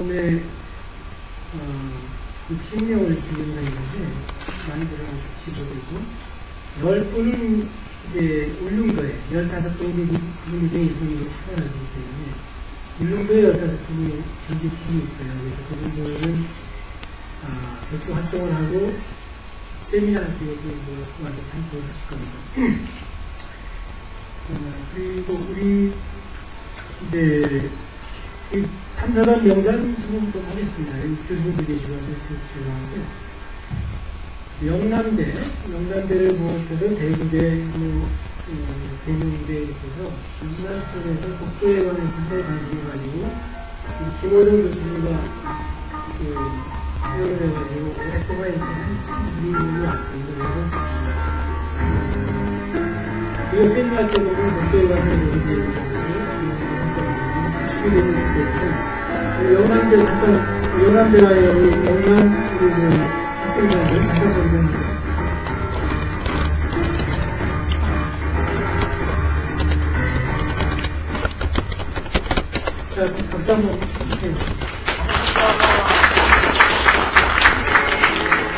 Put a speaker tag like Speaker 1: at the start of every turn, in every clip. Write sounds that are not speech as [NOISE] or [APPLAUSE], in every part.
Speaker 1: 처음에 어, 60명을 기준으로 했는데 많이 들어가서 집어들고 10분은 이제 울릉도에 15분이 민주주의 일분이 참여하시기 때문에 울릉도에 15분이 현지팀이 있어요. 그래서 그분들은 아, 별도 활동을 하고 세미나 교육을 뭐 와서 참석을 하실 겁니다. [CLEARS THROAT] 어, 그리고 우리 이제 이 탐사단 명단 수능 좀 하겠습니다. 교수님들 계시고 죄송한데 영남대, 영남대를 보호해서 대구대, 뭐, 어, 대명대 이렇게 해서 인천 쪽에서 복도에 관했을 때 관심을 가지고 김호동 교수님과 그 회원을 해가지고 오랫동안 이렇게 한참 분위기로 왔습니다. 그래서 이거 세미나 때 보면 복도에 가서 이렇게 수축이 되는 때문에 영남대 잠깐 영남대와의 영남 우리 그 학생들한테 잠깐 설명합니다. 자, 박수 한번 해주세요.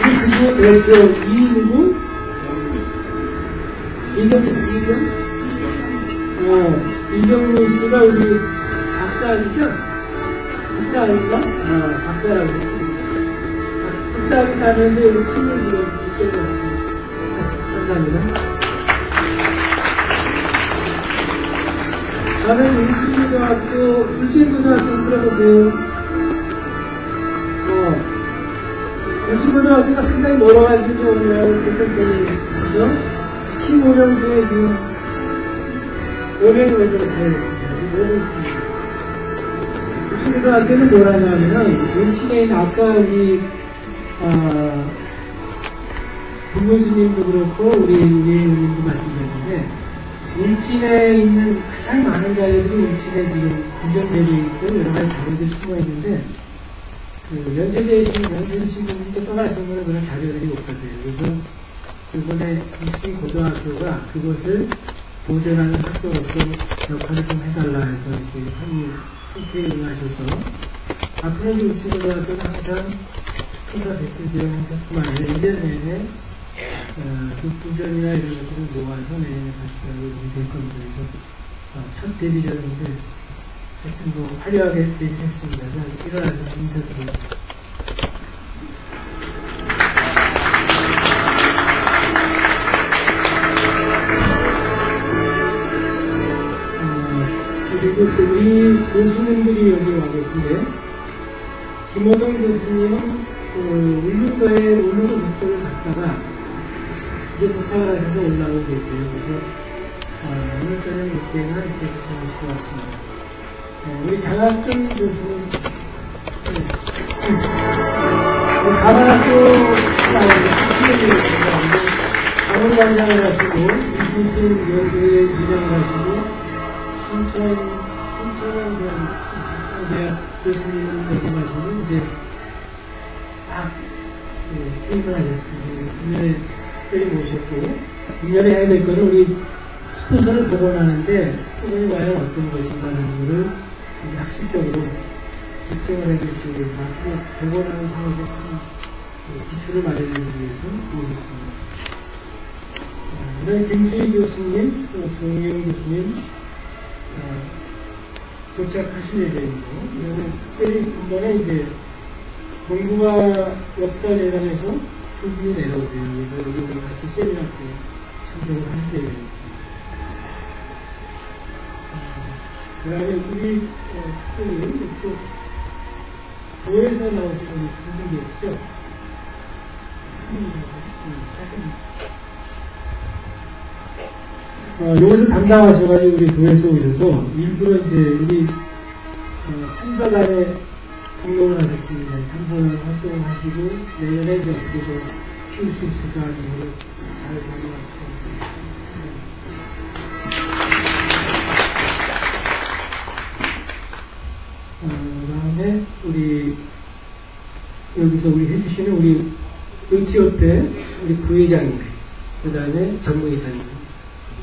Speaker 1: 그 중에 대표 이누구? 이경, 이경? 어, 이경민 씨가 우리 박사이죠? 박사 아닌가? 어, 박사라고. 박- 석사학위 따면서 여기 팀을 지금. 자, 감사합니다. 저는 울진고등학교, 울진고등학교 들어보세요. 어, 울진고등학교가 상당히 멀어가지고 좀 오늘 교통편이서 15명수에 지금 5명이 먼저 차이했습니다. 지금 오고 있습니다. 뭘 하냐면은, 울진에 있는 아까 우리, 아, 부교수님도 그렇고, 우리 위원님도 말씀드렸는데, 울진에 있는 가장 많은 자료들이 울진에 지금 구정되어 있고 여러 가지 자료들이 숨어 있는데 그 연세대에 지금 연세대 신분들께 떠나신 분은 그런 자료들이 없어져요. 그래서 이번에 울진 고등학교가 그것을 보존하는 학교로서 역할을 좀 해달라 해서 이렇게 한 의 흔쾌히 응하셔서 앞으로 울진 고등학교는 항상 스토사 백두지원 행사뿐만 아니라 1년 내내 어, 그 부전이나 이런 것들을 모아서 내년에 발표하게 될 겁니다. 그래서 어, 첫 데뷔전인데 하여튼 뭐 화려하게 데뷔했습니다. 자, 일어나서 인사드립니다. 그리고 또 우리 교수님들이 여기 와 계신데 김호동 교수님은 그 울릉도에 울릉도 국도를 갔다가 이제 도착을 하셔서 올라오고 계세요. 그래서 아, 오늘 저녁 이렇게나 이렇게 도착하실 것 같습니다. 네, 우리 장학준 교수님 네. 네, 사관학교 강원관장을 하시고 이순신 여교의 위장을 하시고 신천 신천대학 교수님 역임하시는 이제 딱 네, 퇴임을 하셨습니다. 그래서 금년에 특별히 모셨고 금년에 해야 될 거는 우리 수도선을 복원하는데 수도선이 과연 어떤 것인가라는 것을 이제 학술적으로 입증을 앞으로 복원하는 사업에 큰 기초를 마련하기 위해서 모셨습니다. 어, 그다음에 김수희 교수님, 또 송영 교수님 어, 도착하실 예정이고 이거는 특별히 이번에 이제 공부와 역사 재단에서 두 분이 내려오세요. 그래서 여기 같이 세미나 때 참석을 하실 예정입니다. 그 다음에 우리 어, 특별히 또 교회에서 분이 두분 계시죠? 음, 음, 잠깐만. 어, 여기서 담당하셔가지고 우리 교회에서 오셔서 일부러 이제 우리 어, 탐사단에 등록을 하셨습니다. 탐사 활동을 하시고 내년에 이제 어떻게 더 키울 수 있을까 하는 거를 잘 담당하시고 어, 그다음에 우리 여기서 우리 해주시는 우리 의치협회 우리 부회장님, 그 다음에 전무이사님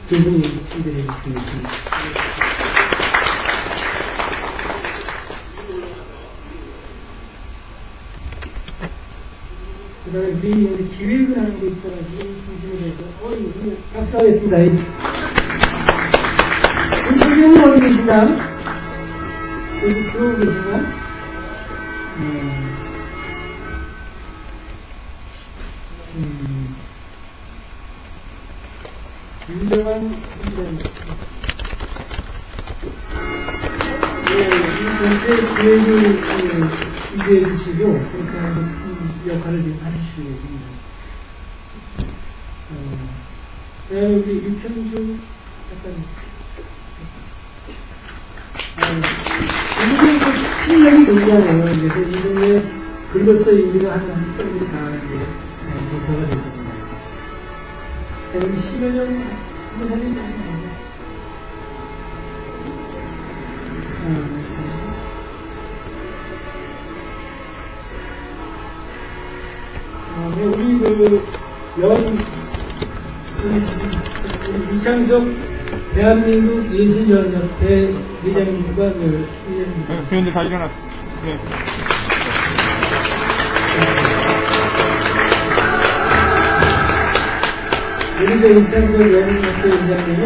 Speaker 1: 교회에서 성대를 드리겠습니다. 그 다음에 우리 이제 기획을 하는 게 있어가지고 중심에 대해서 어이, 박수하겠습니다. 우리 선생님 어디 계신가? 여기 들어오고 계신가? 음. 선생님. 예, 이 전체 기획을 그, 준비해 주시고, 그렇게 하는 큰 역할을 지금 하시고 계십니다. 어, 네, 우리 유평주 작가님. 이분이 그 실력이 굉장해요. 그래서 이분의 글로써 인기가 한 시점들이 다 이제 목표가 됐습 니다. 그럼 심현영 무사님 하시면 아, 네, 우리 그, 연, 우리 이창석 대한민국 예술연합회 회장님과 그, 회장님.
Speaker 2: 네, 회원들 다 일어났어. 네.
Speaker 1: 여기서 연합회 회장님은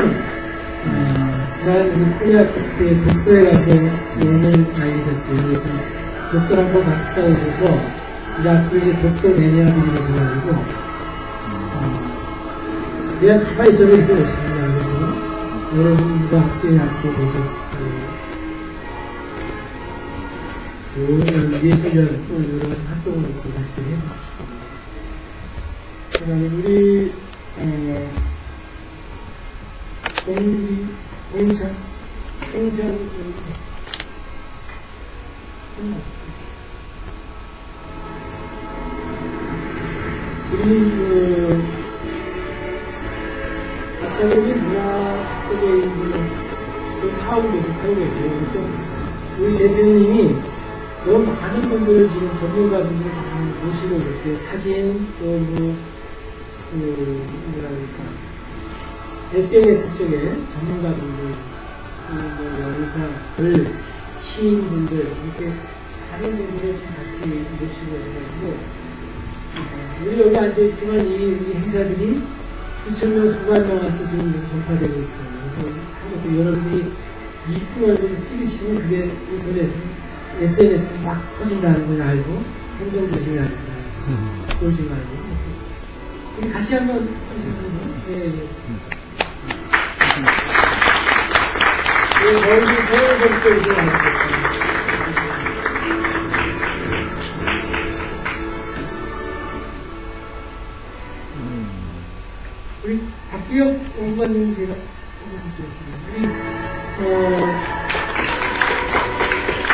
Speaker 1: 어, 지난 그 코리아 국제 독도에 가서 여행을 다니셨어요. 그래서 독도 한번 갔다 오셔서 이제 앞으로 이제 독도 매니아들이 계셔가지고 어, 그냥 가만히 있어도 이렇게 오십니다. 그래서 여러분과 함께 계속 그 좋은 예술연 또 여러 가지 활동으로서 같이 해주시고 그 다음 에 어, 공, 공장, 공장, 우리 그, 아까 여기 문화 쪽에 있는 그 사업을 계속하고 계세요. 그래서 우리 대표님이 너무 많은 분들을 지금 전문가분들을 많이 모시고 계세요. 사진, 또 뭐, 그, 뭐랄까. SNS 쪽에 전문가분들, 뭐 연사, 글, 시인분들, 이렇게 다른 분들을 좀 같이 모시고 해가지고, 어, 우리 여기 앉아있지만 이 우리 행사들이 수천 명, 수만 명한테 지금 전파되고 있어요. 그래서 한것도 여러분들이 얼굴을 찍으시면 그게 인터넷에, SNS에 막 퍼진다는 걸 알고 행동 조심해야 된다. 그러지 말고. 같이 한번 하시면 예, 예. 예, 저희 서울 선수들이 나왔습니다. 우리 박기혁 공관님 제가 소개드리겠습니다. 우리 어,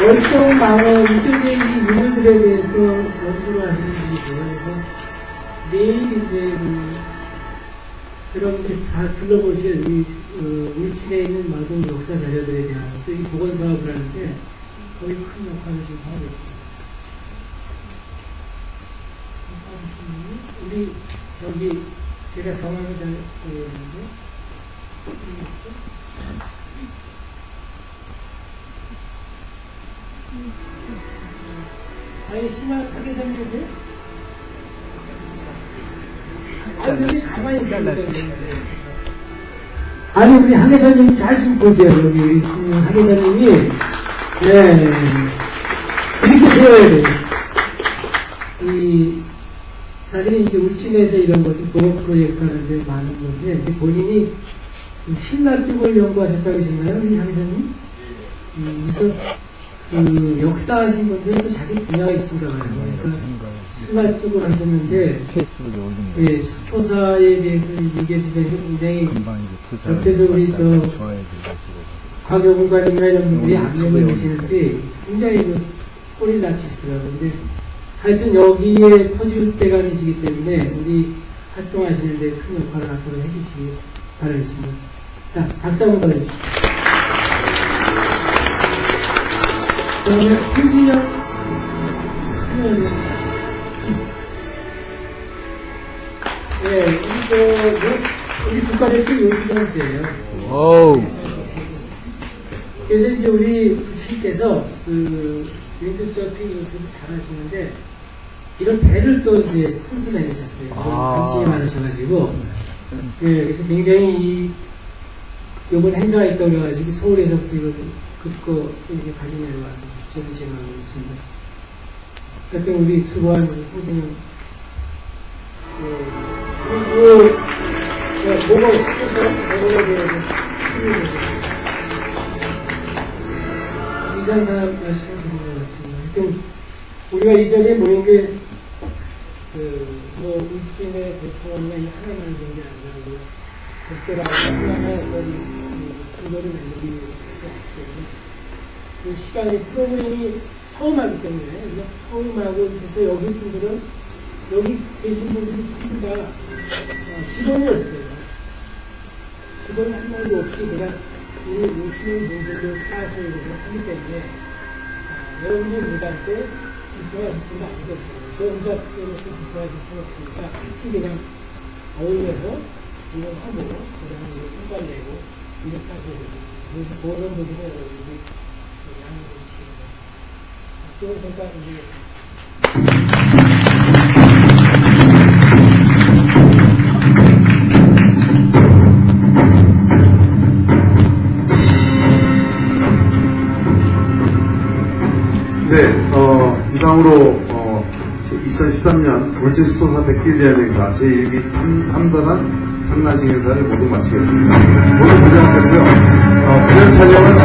Speaker 1: 월성 망어 이쪽에 이 유물들에 대해서 연구를 하시는 분이고요. 그래서 내일 이제 그 여러분들이 다 둘러보실 우리 어, 울진에 있는 많은 역사 자료들에 대한 또이 복원 사업을 하는데 거의 큰 역할을 좀 하고 있습니다. 우리 저기 제가 성함을 잘 모르는데 아니 심한 하계선 계세요? 아니 우리 하계사님 잘 좀 보세요. 여기 하계사님이 네 이렇게 세워야 돼요. 이 사실은 이제 울진에서 이런 것들 보호 프로젝트 하는데 많은 건데 본인이 신라 쪽을 연구하셨다고 하셨나요, 우리 하계사님? 음, 그래서 그 역사하신 분들은 또 자기 분야가 있습니다. 그러니까 쪽을 하셨는데
Speaker 3: 페이스북에 올린 거.
Speaker 1: 예, 수토사에 대해서 얘기해서 굉장히
Speaker 3: 금방 이제 투사.
Speaker 1: 옆에서 우리 저. 과교공관이나 이런 분들이
Speaker 3: 음,
Speaker 1: 안면을
Speaker 3: 음,
Speaker 1: 주시는지 굉장히 그 꼬리 다치시더라고요. 근데 하여튼 여기에 터줏대감이시기 때문에 우리 활동하시는데 큰 역할을 앞으로 해주시기 바라겠습니다. 자, 박수 한번 보내주시죠. 그 다음에 홍진영 네, 우리 저, 우리 국가대표 요지 선수예요.
Speaker 3: 오우.
Speaker 1: 그래서 이제 우리 부친께서 그 윈드서핑 유튜브 잘 하시는데 이런 배를 또 이제 선수해내셨어요.
Speaker 3: 아.
Speaker 1: 관심이 많으셔가지고. 예, 그래서 굉장히 이, 요번 행사가 있다고 그래가지고 서울에서부터 이걸 급거 이렇게 가지고 내려와서 저기 진행하고 있습니다. 하여튼 우리 수고한 호진은, 예, 그리고, 예, 뭐가 신경을 이상한 말씀을 드린 것 같습니다. 하여튼, 우리가 이전에 모인 게, 그, 뭐, 울진의 대통령이 하나만 있는 게 아니라, 뭐, 국제라고 하나의 어떤, 그, 선거를 만들기 위해서, 그 시간에 프로그램이 처음 하기 때문에, 처음 하고, 그래서 여기 분들은, 여기 계신 분들이 전부 다, 어, 직원이 없어요. 직원 한 명도 없이 그냥 우리 오시는 분들도 따서 이렇게 하기 때문에 아, 여러분들 일할 때 불편하실 분도 아니거든요. 저 혼자 이렇게 불편하실 분 없으니까 같이 그냥 어울려서 이걸 하고 그다음에 이거 성과 내고 이렇게 하셔야 되겠습니다. 그래서 그런 부분에 여러분들이 양해해 주시기 바랍니다. 좋은 성과 드리겠습니다.
Speaker 4: 2013년 울진 수도사 백길대회 행사 제1기 3사단 참나식 행사를 모두 마치겠습니다. 모두 고생하셨고요. 어, 기념 촬영은